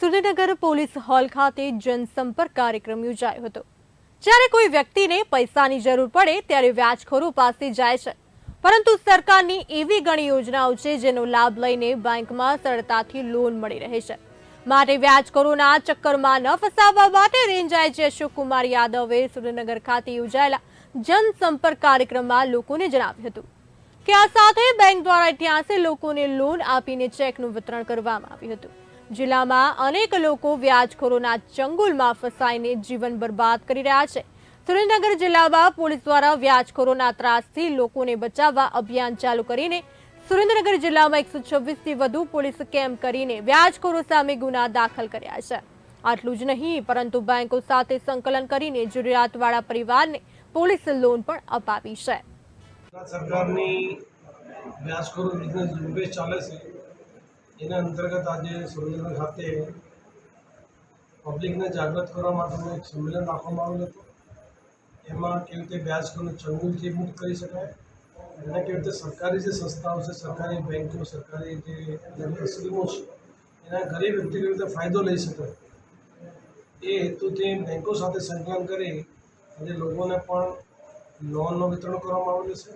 Surendranagar police hall ખાતે જનસંપર્ક કાર્યક્રમ યોજાયો હતો. જ્યારે કોઈ વ્યક્તિને પૈસાની જરૂર પડે ત્યારે વ્યાજખોરો પાસે જાય છે. પરંતુ સરકારની એવી ઘણી યોજનાઓ છે જેનો લાભ લઈને બેંકમાં સરળતાથી લોન મળી રહે છે. માટે વ્યાજખોરોના ચક્કરમાં ન ફસાવવા માટે રેન્જ આઈજી અશોક કુમાર યાદવે સુરેન્દ્રનગર ખાતે યોજાયેલા જનસંપર્ક કાર્યક્રમમાં લોકોને જણાવ્યું હતું કે આ સાથે બેંક દ્વારા ઇતિહાસે લોકોને લોન આપીને ચેકનું વિતરણ કરવામાં આવ્યું હતું. જિલ્લામાં અનેક લોકો વ્યાજખોરોના ચંગુલમાં ફસાઈને જીવન બરબાદ કરી રહ્યા છે. સુરેન્દ્રનગર જિલ્લામાં પોલીસ દ્વારા વ્યાજખોરોના ત્રાસથી લોકોને બચાવવા અભિયાન ચાલુ કરીને સુરેન્દ્રનગર જિલ્લામાં એકસો છવ્વીસથી વધુ પોલીસ કેમ્પ કરીને વ્યાજખોરો સામે ગુના દાખલ કર્યા છે. આટલું જ નહીં, પરંતુ બેંકો સાથે સંકલન કરીને જરૂરિયાતવાળા પરિવારને પોલીસ લોન પણ અપાવી છે. સરકારની વ્યાજખોરો ઝુંબેશ ચાલે છે. એના અંતર્ગત આજે સુરેન્દ્રનગર ખાતે પબ્લિકને જાગૃત કરવા માટેનું એક સંમેલન રાખવામાં આવેલું હતું. એમાં કેવી રીતે વ્યાજખોરને ચંગુલથી મુક્ત કરી શકાય અને કેવી રીતે સરકારી જે સંસ્થાઓ છે, સરકારી બેંકો, સરકારી જે સ્કીમો છે, એના ગરીબ વ્યક્તિ કેવી રીતે ફાયદો લઈ શકે એ હેતુથી બેંકો સાથે સંકલન કરી અને લોકોને પણ લોનનું વિતરણ કરવામાં આવેલું છે.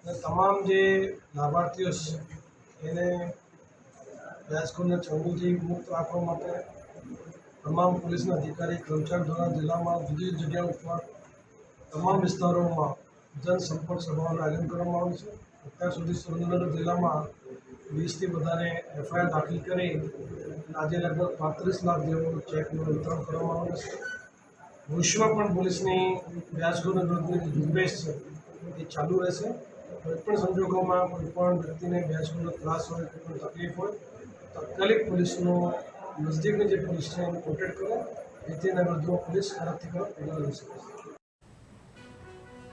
અને તમામ જે લાભાર્થીઓ છે, એને વ્યાજખોરને ચંગુથી મુક્ત રાખવા માટે તમામ પોલીસના અધિકારી કર્મચારી દ્વારા જિલ્લામાં જુદી જુદી જગ્યાઓ ઉપર તમામ વિસ્તારોમાં જનસંપર્ક સભાઓનું આયોજન કરવામાં આવ્યું છે. અત્યાર સુધી સુરેન્દ્રનગર જિલ્લામાં વીસથી વધારે એફઆઈઆર દાખલ કરી આજે લગભગ પાંત્રીસ લાખ જેવું ચેકનું વિતરણ કરવામાં આવ્યું છે. ભવિષ્યમાં પણ પોલીસની વ્યાજખોર વિરુદ્ધની ઝુંબેશ છે, એ ચાલુ રહેશે. કોઈપણ સંજોગોમાં કોઈપણ વ્યક્તિને વ્યાજખોરનો ત્રાસ હોય કોઈપણ તકલીફ હોય તાત્કાલિક પોલીસનો, નજદીકની જે પોલીસ છે, એને કોન્ટેક્ટ કરો. જેથી એના વિરુદ્ધમાં પોલીસ કડકથી કડક પગલાં લઈ શકે છે.